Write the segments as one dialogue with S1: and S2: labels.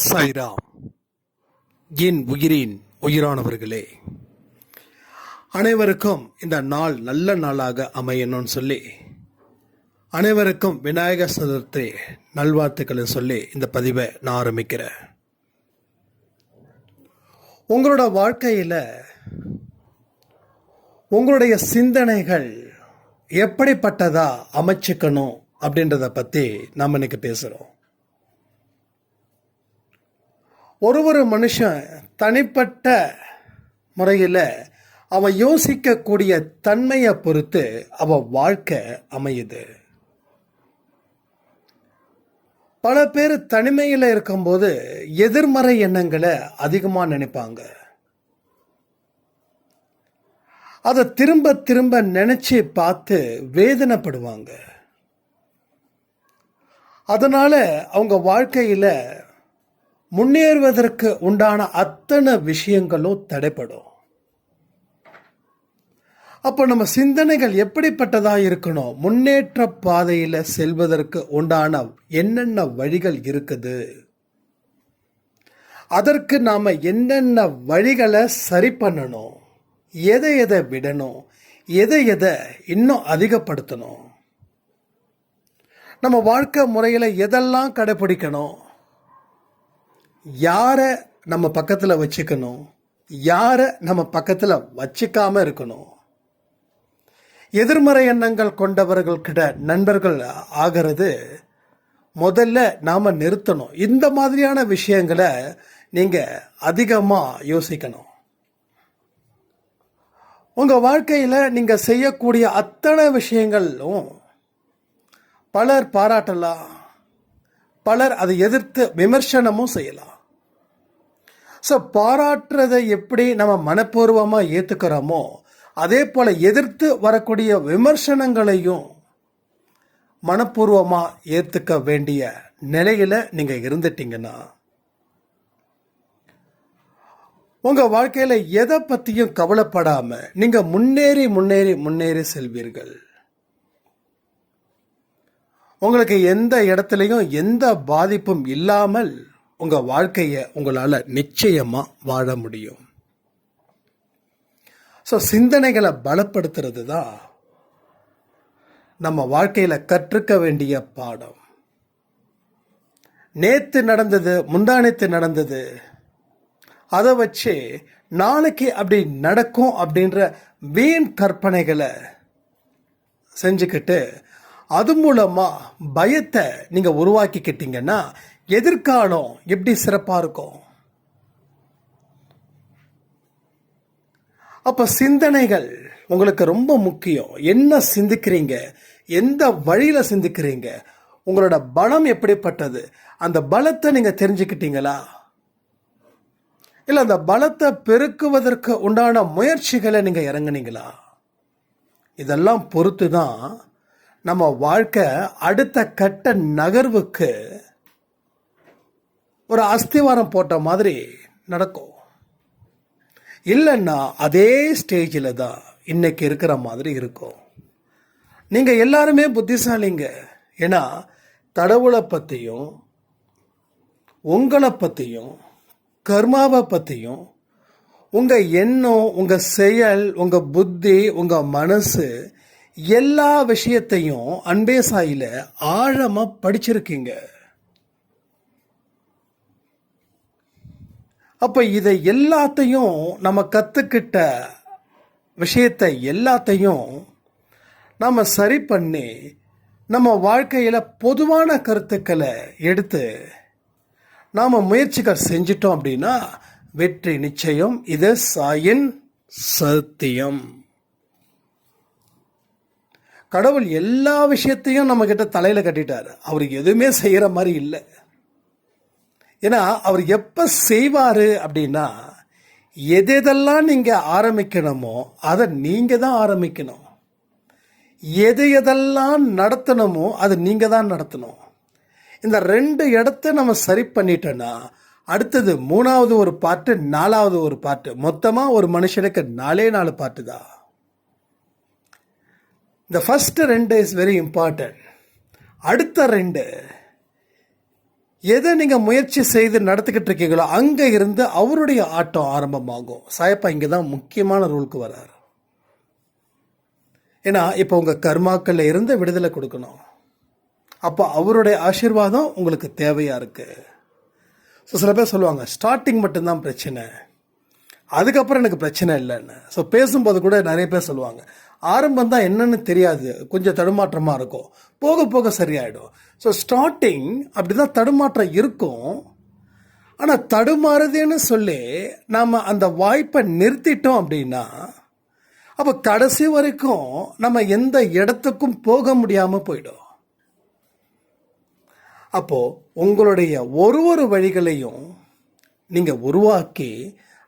S1: சாய்ராம் என் உயிரின் உயிரானவர்களே. அனைவருக்கும் இந்த நாள் நல்ல நாளாக அமையணும்னு சொல்லி அனைவருக்கும் விநாயகர் சதுர்த்தி நல்வாழ்த்துக்களை சொல்லி இந்த பதிவை நான் ஆரம்பிக்கிறேன். உங்களோட வாழ்க்கையில் உங்களுடைய சிந்தனைகள் எப்படிப்பட்டதாக அமைச்சுக்கணும் அப்படின்றத பற்றி நாம் இன்னைக்கு பேசுகிறோம் ஒரு ஒரு மனுஷன் தனிப்பட்ட முறையில் அவன் யோசிக்கக்கூடிய தன்மையை பொறுத்து அவன் வாழ்க்கை அமையுது. பல பேர் தனிமையில் இருக்கும்போது எதிர்மறை எண்ணங்களை அதிகமாக நினைப்பாங்க. அதை திரும்ப திரும்ப நினச்சி பார்த்து வேதனைப்படுவாங்க. அதனால் அவங்க வாழ்க்கையில் முன்னேறுவதற்கு உண்டான அத்தனை விஷயங்களும் தடைப்படும் அப்போ நம்ம சிந்தனைகள் எப்படிப்பட்டதாக இருக்கணும்? முன்னேற்ற பாதையில் செல்வதற்கு உண்டான என்னென்ன வழிகள் இருக்குது? அதற்கு நாம் என்னென்ன வழிகளை சரி பண்ணணும்? எதை எதை விடணும்? எதை எதை இன்னும் அதிகப்படுத்தணும்? நம்ம வாழ்க்கை முறையில் எதெல்லாம் கடைப்பிடிக்கணும் யாரை நம்ம பக்கத்தில் வச்சுக்கணும்? யாரை நம்ம பக்கத்தில் வச்சுக்காமல் இருக்கணும்? எதிர்மறை எண்ணங்கள் கொண்டவர்கள்கிட்ட நண்பர்கள் ஆகிறது முதல்ல நாம் நிறுத்தணும். இந்த மாதிரியான விஷயங்களை நீங்கள் அதிகமாக யோசிக்கணும். உங்கள் வாழ்க்கையில் நீங்கள் செய்யக்கூடிய அத்தனை விஷயங்களும் பலர் பாராட்டலாம். பலர் அதை எதிர்த்து விமர்சனமும் செய்யலாம். ஸோ பாராட்டுறதை எப்படி நம்ம மனப்பூர்வமாக ஏற்றுக்கிறோமோ அதே போல் எதிர்த்து வரக்கூடிய விமர்சனங்களையும் மனப்பூர்வமாக ஏற்றுக்க வேண்டிய நிலையில் நீங்கள் இருந்துட்டீங்கன்னா உங்கள் வாழ்க்கையில் எதை பற்றியும் கவலைப்படாமல் நீங்கள் முன்னேறி முன்னேறி முன்னேறி செல்வீர்கள். உங்களுக்கு எந்த இடத்துலையும் எந்த பாதிப்பும் இல்லாமல் உங்கள் வாழ்க்கையை உங்களால் நிச்சயமாக வாழ முடியும். ஸோ சிந்தனைகளை பலப்படுத்துறது தான் நம்ம வாழ்க்கையில் கற்றுக்க வேண்டிய பாடம். நேற்று நடந்தது முந்தானத்து நடந்தது அதை வச்சு நாளைக்கு அப்படி நடக்கும் அப்படின்ற வீண் கற்பனைகளை செஞ்சுக்கிட்டு அது மூலமாக பயத்தை நீங்கள் உருவாக்கிக்கிட்டீங்கன்னா எதிர்காலம் எப்படி சிறப்பாக இருக்கும்? அப்போ சிந்தனைகள் உங்களுக்கு ரொம்ப முக்கியம். என்ன சிந்திக்கிறீங்க? எந்த வழியில் சிந்திக்கிறீங்க? உங்களோட பலம் எப்படிப்பட்டது? அந்த பலத்தை நீங்கள் தெரிஞ்சுக்கிட்டீங்களா? இல்லை அந்த பலத்தை பெருக்குவதற்கு உண்டான முயற்சிகளை நீங்கள் இறங்குனீங்களா? இதெல்லாம் பொறுத்து தான் நம்ம வாழ்க்கை அடுத்த கட்ட நகர்வுக்கு ஒரு அஸ்திவாரம் போட்ட மாதிரி நடக்கும். இல்லைன்னா அதே ஸ்டேஜில் தான் இன்னைக்கு இருக்கிற மாதிரி இருக்கும். நீங்கள் எல்லாருமே புத்திசாலிங்க. ஏன்னா கடவுளை பற்றியும் உங்களை பற்றியும் கர்மாவை பற்றியும் உங்கள் எண்ணம் உங்கள் செயல் உங்கள் புத்தி உங்கள் மனசு எல்லா விஷயத்தையும் அன்பே சாயில ஆழமா படிச்சிருக்கீங்க. அப்ப இதை எல்லாத்தையும் நம்ம கத்துக்கிட்ட விஷயத்தை எல்லாத்தையும் நம்ம சரி பண்ணி நம்ம வாழ்க்கையில பொதுவான கருத்துக்களை எடுத்து நாம முயற்சிகள் செஞ்சிட்டோம் அப்படின்னா வெற்றி நிச்சயம். இது சாயின் சத்தியம். கடவுள் எல்லா விஷயத்தையும் நம்ம கிட்ட கட்டிட்டார். அவர் எதுவுமே செய்கிற மாதிரி இல்லை. ஏன்னா அவர் எப்போ செய்வார் அப்படின்னா எதெதெல்லாம் எதெல்லாம் ஆரம்பிக்கணுமோ அதை நீங்கள் தான் ஆரம்பிக்கணும். எது எதெல்லாம் நடத்தணுமோ அதை நீங்கள் தான் நடத்தணும். இந்த ரெண்டு இடத்த நம்ம சரி பண்ணிட்டோன்னா அடுத்தது மூணாவது ஒரு பாட்டு நாலாவது ஒரு பாட்டு மொத்தமாக ஒரு மனுஷனுக்கு நாலே நாலு பாட்டு தான். இந்த ஃபஸ்ட்டு ரெண்டு இஸ் வெரி இம்பார்ட்டன்ட் அடுத்த ரெண்டு எதை நீங்கள் முயற்சி செய்து நடத்திக்கிட்டு இருக்கீங்களோ அங்கே இருந்து அவருடைய ஆட்டம் ஆரம்பமாகும். சாயப்பா இங்கே தான் முக்கியமான ரூலுக்கு வரார் ஏன்னா இப்போ உங்கள் கர்மாக்களில் இருந்து விடுதலை கொடுக்கணும். அப்போ அவருடைய ஆசீர்வாதம் உங்களுக்கு தேவையாக இருக்குது ஸோ சில பேர் சொல்லுவாங்க ஸ்டார்டிங் மட்டும்தான் பிரச்சனை. அதுக்கப்புறம் எனக்கு பிரச்சனை இல்லைன்னு. ஸோ பேசும்போது கூட நிறைய பேர் சொல்லுவாங்க ஆரம்பம் தான் என்னன்னு தெரியாது. கொஞ்சம் தடுமாற்றமாக இருக்கும். போக போக சரியாயிடும். ஸோ ஸ்டார்டிங் அப்படி தான் தடுமாற்றம் இருக்கும். ஆனால் தடுமாறுதுன்னு சொல்லி நாம் அந்த வாய்ப்பை நிறுத்திட்டோம் அப்படின்னா அப்போ கடைசி வரைக்கும் நம்ம எந்த இடத்துக்கும் போக முடியாமல் போயிடும். அப்போது உங்களுடைய ஒரு ஒரு வழிகளையும் நீங்கள் உருவாக்கி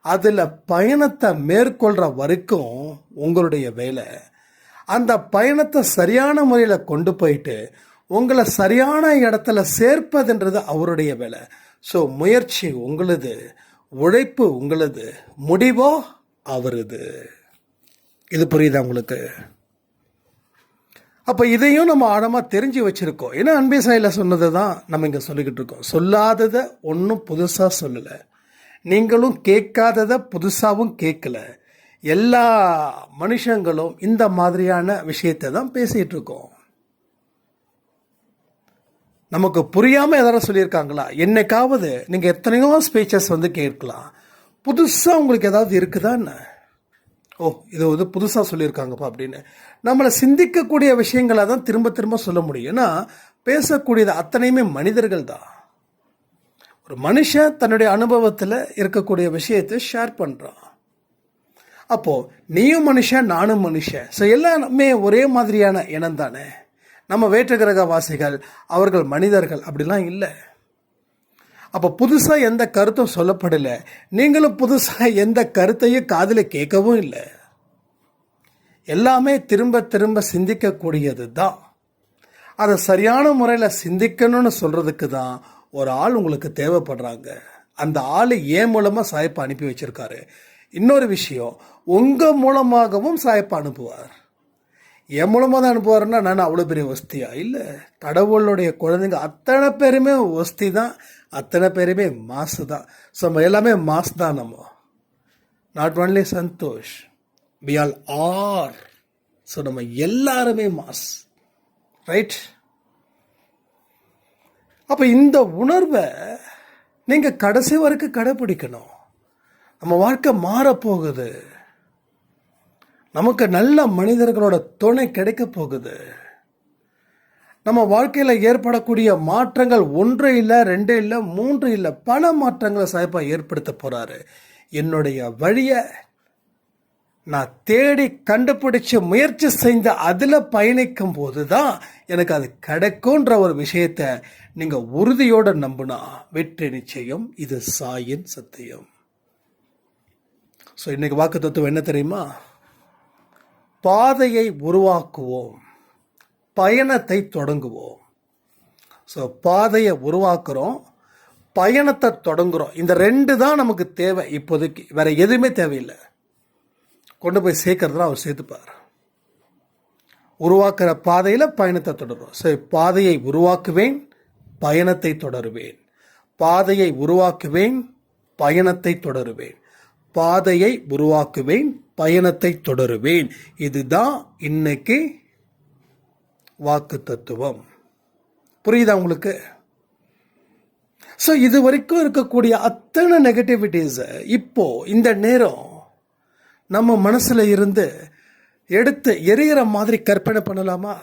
S1: அதில் பயணத்தை மேற்கொள்கிற வரைக்கும் உங்களுடைய வேலை. அந்த பயணத்தை சரியான முறையில் கொண்டு போயிட்டு உங்களை சரியான இடத்துல சேர்ப்பதுன்றது அவருடைய வேலை. ஸோ முயற்சி உங்களது உழைப்பு உங்களது முடிவோ அவரது. இது புரியுதா உங்களுக்கு? அப்போ இதையும் நம்ம ஆழமாக தெரிஞ்சு வச்சுருக்கோம். ஏன்னா அன்பே சாயில் சொன்னது தான் நம்ம இங்கே சொல்லிக்கிட்டு இருக்கோம். சொல்லாததை ஒன்றும் புதுசாக சொல்லலை. நீங்களும் கேட்காததை புதுசாகவும் கேட்கல. எல்லா மனுஷங்களும் இந்த மாதிரியான விஷயத்தை தான் பேசிகிட்டு இருக்கோம். நமக்கு புரியாமல் எதாவது சொல்லியிருக்காங்களா? என்னைக்காவது நீங்கள் எத்தனையோ ஸ்பீச்சஸ் வந்து கேட்கலாம். புதுசாக உங்களுக்கு ஏதாவது இருக்குதா என்ன? ஓ இது வந்து புதுசாக சொல்லியிருக்காங்கப்பா அப்படின்னு. நம்மளை சிந்திக்கக்கூடிய விஷயங்களை தான் திரும்ப திரும்ப சொல்ல முடியும். ஏன்னா பேசக்கூடியது அத்தனையுமே மனிதர்கள் தான் ஒரு மனுஷன் தன்னுடைய அனுபவத்தில் இருக்கக்கூடிய விஷயத்தை ஷேர் பண்ணுறான் அப்போது நீயும் மனுஷன் நானும் மனுஷன். ஸோ எல்லாமே ஒரே மாதிரியான இனம் தானே. நம்ம வேற்று கிரகவாசிகள் அவர்கள் மனிதர்கள் அப்படிலாம் இல்லை. அப்போ புதுசாக எந்த கருத்தும் சொல்லப்படலை. நீங்களும் புதுசாக எந்த கருத்தையும் காதில் கேட்கவும் இல்லை. எல்லாமே திரும்ப திரும்ப சிந்திக்கக்கூடியது தான் அதை சரியான முறையில் சிந்திக்கணும்னு சொல்கிறதுக்கு தான் ஒரு ஆள் உங்களுக்கு தேவைப்படுறாங்க. அந்த ஆள் ஏன் மூலமாக சாயப்பா அனுப்பி வச்சிருக்காரு? இன்னொரு விஷயம் உங்கள் மூலமாகவும் சாயப்பா அனுப்புவார். என் மூலமாக தான் அனுப்புவாருன்னா நான் அவ்வளோ பெரிய வசதியா? இல்லை. கடவுளுடைய குழந்தைங்க அத்தனை பேருமே வசதி தான் அத்தனை பேருமே மாசு தான். ஸோ நம்ம எல்லாமே மாசு தான் நம்ம. Not only Santhosh we all are so நம்ம எல்லாருமே மாஸ் ரைட் அப்போ இந்த உணர்வை நீங்கள் கடைசி வரைக்கும் கடைப்பிடிக்கணும் நம்ம வாழ்க்கை மாறப்போகுது. நமக்கு நல்ல மனிதர்களோட துணை கிடைக்க போகுது. நம்ம வாழ்க்கையில் ஏற்படக்கூடிய மாற்றங்கள் ஒன்று இல்லை ரெண்டு இல்லை மூன்று இல்லை பல மாற்றங்களை சாய்ப்பாக ஏற்படுத்த போகிறாரு என்னுடைய வழியை நான் தேடி கண்டுபிடிச்சு முயற்சி செய்து அதில் பயணிக்கும் போது தான் எனக்கு அது கிடைக்கும்ன்ற ஒரு விஷயத்தை நீங்கள் உறுதியோடு நம்பினா வெற்றி நிச்சயம். இது சாயின் சத்தியம். ஸோ இன்னைக்கு வாக்கு தத்துவம் என்ன தெரியுமா? பாதையை உருவாக்குவோம். பயணத்தை தொடங்குவோம். ஸோ பாதையை உருவாக்குறோம் பயணத்தை தொடங்குகிறோம் இந்த ரெண்டு தான் நமக்கு தேவை இப்போதைக்கு. வேறு எதுவுமே தேவையில்லை. கொண்டு போய் சேர்க்கறதுலாம் அவர் சேர்த்துப்பார். உருவாக்குற பாதையில் பயணத்தை தொடரும் சரி பாதையை உருவாக்குவேன் பயணத்தை தொடருவேன். பாதையை உருவாக்குவேன் பயணத்தை தொடருவேன். பாதையை உருவாக்குவேன் பயணத்தை தொடருவேன். இதுதான் இன்னைக்கு வாக்கு தத்துவம் புரியுதா உங்களுக்கு? ஸோ இது வரைக்கும் இருக்கக்கூடிய அத்தனை நெகட்டிவிட்டிஸை இப்போ இந்த நேரம் நம்ம மனசில் இருந்து எடுத்து எரியிற மாதிரி கற்பனை பண்ணலாமா?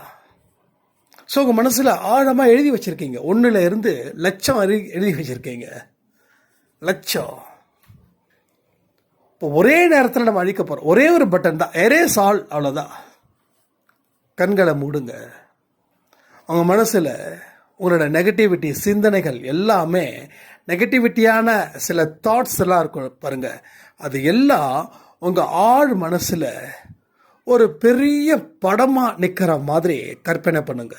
S1: ஸோ உங்கள் மனசில் ஆழமாக எழுதி வச்சுருக்கீங்க. ஒன்றில் இருந்து லட்சம் அறி எழுதி வச்சுருக்கீங்க. லட்சம். இப்போ ஒரே நேரத்தில் நம்ம அழிக்க போகிறோம் ஒரே ஒரு பட்டன் தான். எரே சால் அவ்வளோதான் கண்களை மூடுங்க. உங்கள் மனசில் உங்களோட நெகட்டிவிட்டி சிந்தனைகள் எல்லாமே நெகட்டிவிட்டியான சில தாட்ஸ் எல்லாம் இருக்கும் பாருங்கள் அது எல்லாம் உங்கள் ஆழ் மனசில் ஒரு பெரிய படமாக நிற்கிற மாதிரி கற்பனை பண்ணுங்க.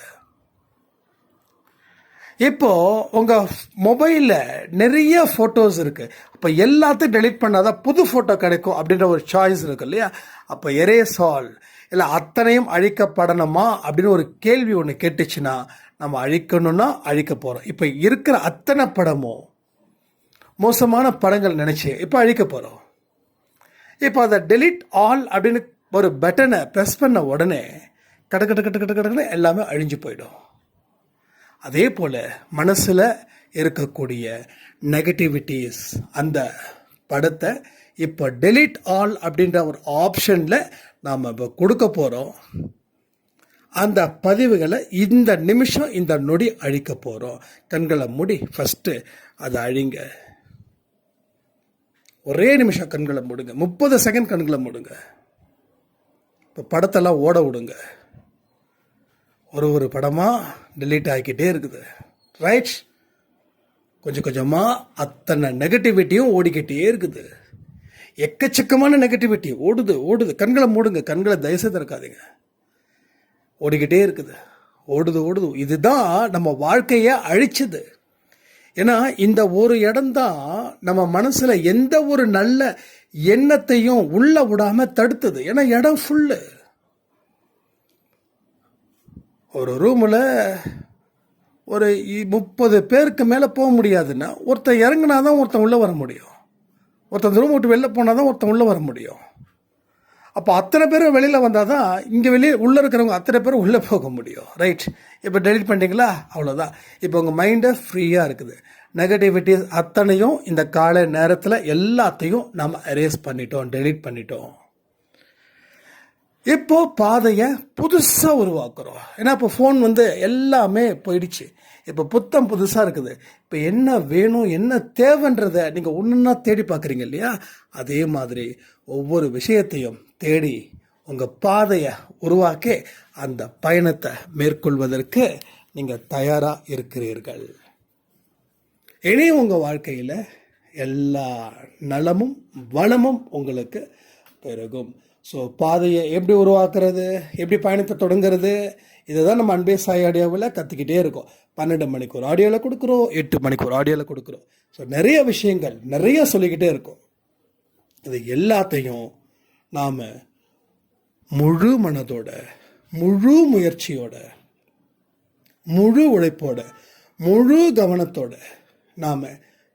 S1: இப்போ உங்கள் மொபைலில் நிறைய ஃபோட்டோஸ் இருக்குது அப்போ எல்லாத்தையும் டெலிட் பண்ணாதான் புது ஃபோட்டோ கிடைக்கும் அப்படின்ற ஒரு சாய்ஸ் இருக்கு இல்லையா? அப்போ எரேஸ் ஆல் இல்லை அத்தனையும் அழிக்கப்படணுமா அப்படின்னு ஒரு கேள்வி ஒன்று கேட்டுச்சுன்னா நம்ம அழிக்கணும்னா அழிக்க போகிறோம் இப்போ இருக்கிற அத்தனை படமும் மோசமான படங்கள் நினச்சி இப்போ அழிக்க போகிறோம் இப்போ அதை டெலிட் ஆல் அப்படின்னு ஒரு பட்டனை ப்ரெஸ் பண்ண உடனே கட கட கட கட கடன்னு எல்லாமே அழிஞ்சு போயிடும். அதே போல் மனசில் இருக்கக்கூடிய நெகட்டிவிட்டிஸ் அந்த படத்தை இப்போ டெலிட் ஆல் அப்படின்ற ஒரு ஆப்ஷனில் நாம் இப்போ கொடுக்க போகிறோம் அந்த பதிவுகளை இந்த நிமிஷம் இந்த நொடி அழிக்க போகிறோம் கண்களை மூடி ஃபஸ்ட்டு அதை அழிங்க. ஒரே நிமிஷம் கண்களை மூடுங்க. முப்பது செகண்ட் கண்களை மூடுங்க. இப்போ படத்தெல்லாம் ஓட விடுங்க. ஒரு ஒரு படமாக டெலீட் ஆகிக்கிட்டே இருக்குது. ரைட் கொஞ்சம் கொஞ்சமாக அத்தனை நெகட்டிவிட்டியும் ஓடிக்கிட்டே இருக்குது. எக்கச்சக்கமான நெகட்டிவிட்டி ஓடுது ஓடுது. கண்களை மூடுங்க. கண்களை தயவுசெய்து திறக்காதீங்க. ஓடிக்கிட்டே இருக்குது. ஓடுது ஓடுது. இதுதான் நம்ம வாழ்க்கையை அழிச்சது. ஏன்னா இந்த ஒரு இடம்தான் நம்ம மனசுல எந்த ஒரு நல்ல எண்ணத்தையும் உள்ள விடாம தடுத்தது. ஏன்னா இடம் ஃபுல்லு ஒரு ரூமில் ஒரு முப்பது பேருக்கு மேலே போக முடியாதுன்னா ஒருத்தன் இறங்குனா தான் ஒருத்தன் உள்ளே வர முடியும். ஒருத்தன் ரூம் விட்டு வெளில போனால் தான் ஒருத்தன் உள்ளே வர முடியும். அப்போ அத்தனை பேரும் வெளியில் வந்தால் தான் இங்கே வெளியே உள்ளே இருக்கிறவங்க அத்தனை பேரும் உள்ளே போக முடியும். ரைட் இப்போ டெலிட் பண்ணிட்டீங்களா? அவ்வளோதான் இப்போ உங்கள் மைண்டை ஃப்ரீயாக இருக்குது. நெகட்டிவிட்டிஸ் அத்தனையும் இந்த காலை நேரத்தில் எல்லாத்தையும் நம்ம அரேஸ் பண்ணிட்டோம் டெலிட் பண்ணிட்டோம். இப்போ பாதையை புதுசாக உருவாக்குறோம். ஏன்னா இப்போ ஃபோன் வந்து எல்லாமே போயிடுச்சு. இப்போ புத்தம் புதுசாக இருக்குது. இப்போ என்ன வேணும் என்ன தேவைன்றதை நீங்கள் ஒன்றுன்னா தேடி பார்க்குறீங்க இல்லையா? அதே மாதிரி ஒவ்வொரு விஷயத்தையும் தேடி உங்கள் பாதையை உருவாக்கி அந்த பயணத்தை மேற்கொள்வதற்கு நீங்கள் தயாராக இருக்கிறீர்கள். இனி உங்கள் வாழ்க்கையில் எல்லா நலமும் வளமும் உங்களுக்கு பெருகும். ஸோ பாதையை எப்படி உருவாக்குறது எப்படி பயணத்தை தொடங்குறது இதை தான் நம்ம அன்பே சாய் ஆடியோவில் கற்றுக்கிட்டே இருக்கோம். பன்னெண்டு மணிக்கு ஒரு ஆடியோவில் கொடுக்குறோம் எட்டு மணிக்கு ஒரு ஆடியோவில் கொடுக்குறோம். ஸோ நிறைய விஷயங்கள் நிறைய சொல்லிக்கிட்டே இருக்கும். இது எல்லாத்தையும் நாம் முழு மனதோட முழு முயற்சியோட முழு உழைப்போட முழு கவனத்தோட நாம்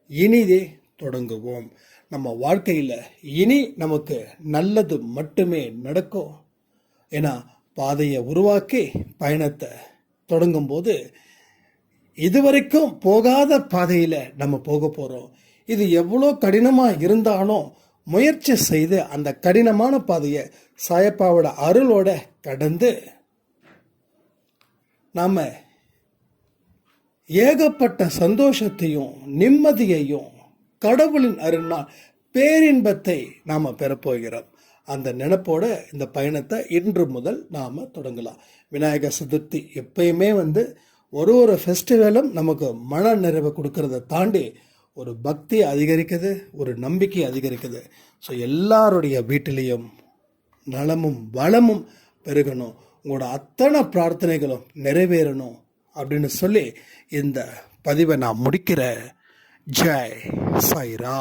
S1: இனிதே தொடங்குவோம். நம்ம வாழ்க்கையில் இனி நமக்கு நல்லது மட்டுமே நடக்கும் ஏன்னா பாதையை உருவாக்கி பயணத்தை தொடங்கும்போது இதுவரைக்கும் போகாத பாதையில் நம்ம போக போகிறோம் இது எவ்வளோ கடினமாக இருந்தாலும் முயற்சி செய்து அந்த கடினமான பாதையை சாயப்பாவோட அருளோட கடந்து நாம் ஏகப்பட்ட சந்தோஷத்தையும் நிம்மதியையும் கடவுளின் அருள்னால் பேரின்பத்தை நாம் பெறப்போகிறோம் அந்த நினப்போட இந்த பயணத்தை இன்று முதல் நாம் தொடங்கலாம். விநாயகர் சதுர்த்தி எப்பயுமே வந்து ஒரு ஒரு ஃபெஸ்டிவலும் நமக்கு மன நிறைவை கொடுக்கறத தாண்டி ஒரு பக்தி அதிகரிக்குது ஒரு நம்பிக்கை அதிகரிக்குது. ஸோ எல்லாருடைய வீட்டிலையும் நலமும் வளமும் பெருகணும். உங்களோட அத்தனை பிரார்த்தனைகளும் நிறைவேறணும் அப்படின்னு சொல்லி இந்த பதிவை நான் முடிக்கிறேன். ஜெய் சைரா